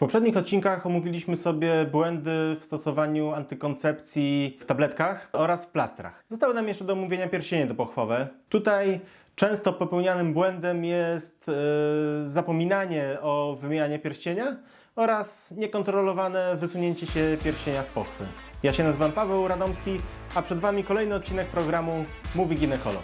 poprzednich odcinkach omówiliśmy sobie błędy w stosowaniu antykoncepcji w tabletkach oraz w plastrach. Zostały nam jeszcze do omówienia pierścienie dopochwowe. Tutaj często popełnianym błędem jest e, zapominanie o wymianie pierścienia oraz niekontrolowane wysunięcie się pierścienia z pochwy. Ja się nazywam Paweł Radomski, a przed Wami kolejny odcinek programu Mówi Ginekolog.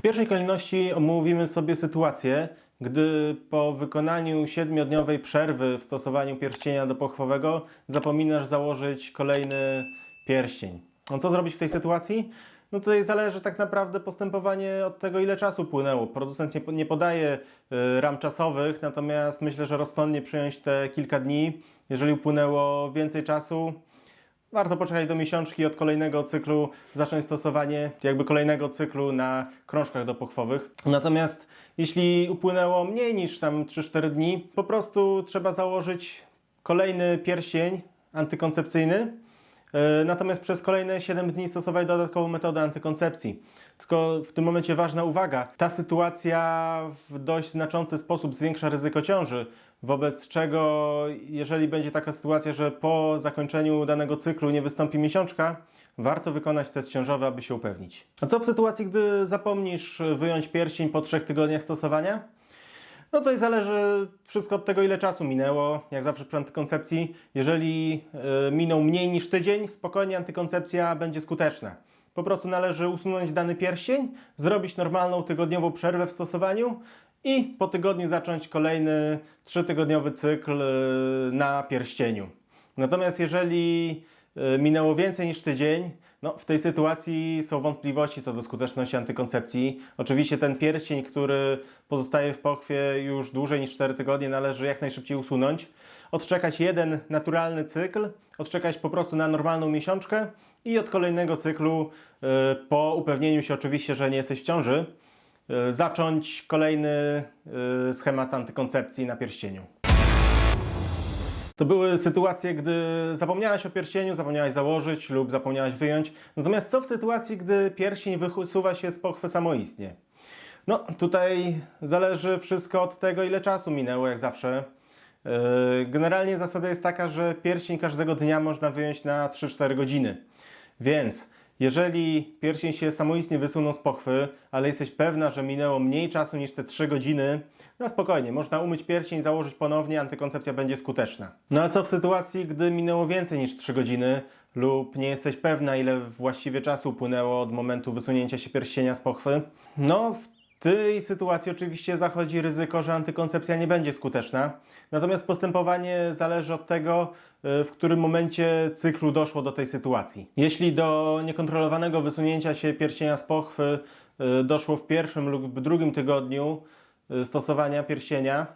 W pierwszej kolejności omówimy sobie sytuację, gdy po wykonaniu siedmiodniowej przerwy w stosowaniu pierścienia dopochwowego zapominasz założyć kolejny pierścień. No co zrobić w tej sytuacji? No tutaj zależy tak naprawdę postępowanie od tego, ile czasu płynęło. Producent nie, podaje y, ram czasowych, natomiast myślę, że rozsądnie przyjąć te kilka dni. Jeżeli upłynęło więcej czasu, Warto poczekać do miesiączki od kolejnego cyklu, zacząć stosowanie jakby kolejnego cyklu na krążkach dopochwowych. Natomiast jeśli upłynęło mniej niż tam 3-4 dni, po prostu trzeba założyć kolejny pierścień antykoncepcyjny. Yy, Natomiast przez kolejne 7 dni stosować dodatkową metodę antykoncepcji. Tylko w tym momencie ważna uwaga. Ta sytuacja w dość znaczący sposób zwiększa ryzyko ciąży, wobec czego jeżeli będzie taka sytuacja, że po zakończeniu danego cyklu nie wystąpi miesiączka, warto wykonać test ciążowy, aby się upewnić. A co w sytuacji, gdy zapomnisz wyjąć pierścień po 3 tygodniach stosowania? No tutaj zależy wszystko od tego, ile czasu minęło. Jak zawsze przy antykoncepcji, jeżeli y, minął mniej niż tydzień, spokojnie antykoncepcja będzie skuteczna. Po prostu należy usunąć dany pierścień, zrobić normalną tygodniową przerwę w stosowaniu i po tygodniu zacząć kolejny trzytygodniowy cykl y, na pierścieniu. Natomiast jeżeli minęło więcej niż tydzień, no, w tej sytuacji są wątpliwości co do skuteczności antykoncepcji. Oczywiście ten pierścień, który pozostaje w pochwie już dłużej niż 4 tygodnie, należy jak najszybciej usunąć. Odczekać jeden naturalny cykl, odczekać po prostu na normalną miesiączkę i od kolejnego cyklu, y, po upewnieniu się oczywiście, że nie jesteś w ciąży, y, zacząć kolejny schemat antykoncepcji na pierścieniu. To były sytuacje, gdy zapomniałaś o pierścieniu, zapomniałaś założyć lub zapomniałaś wyjąć. Natomiast co w sytuacji, gdy pierścień wysuwa się z pochwy samoistnie? No, tutaj zależy wszystko od tego, ile czasu minęło, jak zawsze. Yy, Generalnie zasada jest taka, że pierścień każdego dnia można wyjąć na 3-4 godziny. Więc jeżeli pierścień się samoistnie wysunął z pochwy, ale jesteś pewna, że minęło mniej czasu niż te 3 godziny, na spokojnie, można umyć pierścień, założyć ponownie, antykoncepcja będzie skuteczna. No a co w sytuacji, gdy minęło więcej niż 3 godziny lub nie jesteś pewna, ile właściwie czasu upłynęło od momentu wysunięcia się pierścienia z pochwy? No, w tej sytuacji oczywiście zachodzi ryzyko, że antykoncepcja nie będzie skuteczna. Natomiast postępowanie zależy od tego, y, w którym momencie cyklu doszło do tej sytuacji. Jeśli do niekontrolowanego wysunięcia się pierścienia z pochwy y, doszło w pierwszym lub drugim tygodniu y, stosowania pierścienia,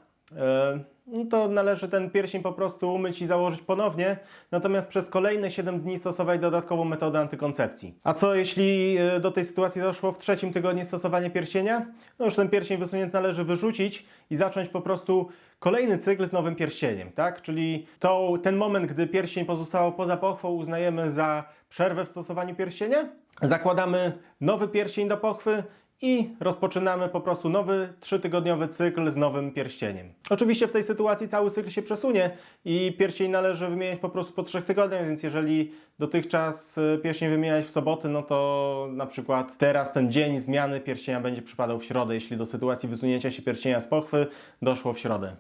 no to należy ten pierścień po prostu umyć i założyć ponownie, natomiast przez kolejne 7 dni stosować dodatkową metodę antykoncepcji. A co jeśli y, do tej sytuacji doszło w trzecim tygodniu stosowania pierścienia? No już ten pierścień wysunięty należy wyrzucić i zacząć po prostu kolejny cykl z nowym pierścieniem, tak? Czyli to, ten moment, gdy pierścień pozostawał poza pochwą uznajemy za przerwę w stosowaniu pierścienia, zakładamy nowy pierścień do pochwy i rozpoczynamy po prostu nowy trzytygodniowy cykl z nowym pierścieniem. Oczywiście w tej sytuacji cały cykl się przesunie i pierścień należy wymieniać po prostu po trzech tygodniach, więc jeżeli dotychczas y, pierścień wymieniać w soboty, no to na przykład teraz ten dzień zmiany pierścienia będzie przypadał w środę, jeśli do sytuacji wysunięcia się pierścienia z pochwy doszło w środę.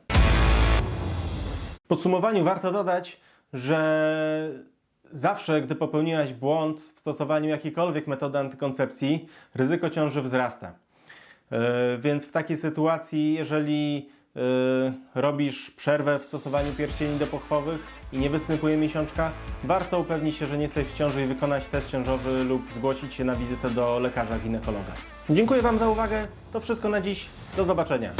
W podsumowaniu warto dodać, że zawsze, gdy popełniłaś błąd w stosowaniu jakiejkolwiek metody antykoncepcji, ryzyko ciąży wzrasta. Yy, Więc w takiej sytuacji, jeżeli yy, robisz przerwę w stosowaniu pierścieni dopochwowych i nie występuje miesiączka, warto upewnić się, że nie jesteś w ciąży i wykonać test ciążowy lub zgłosić się na wizytę do lekarza ginekologa. Dziękuję Wam za uwagę. To wszystko na dziś. Do zobaczenia.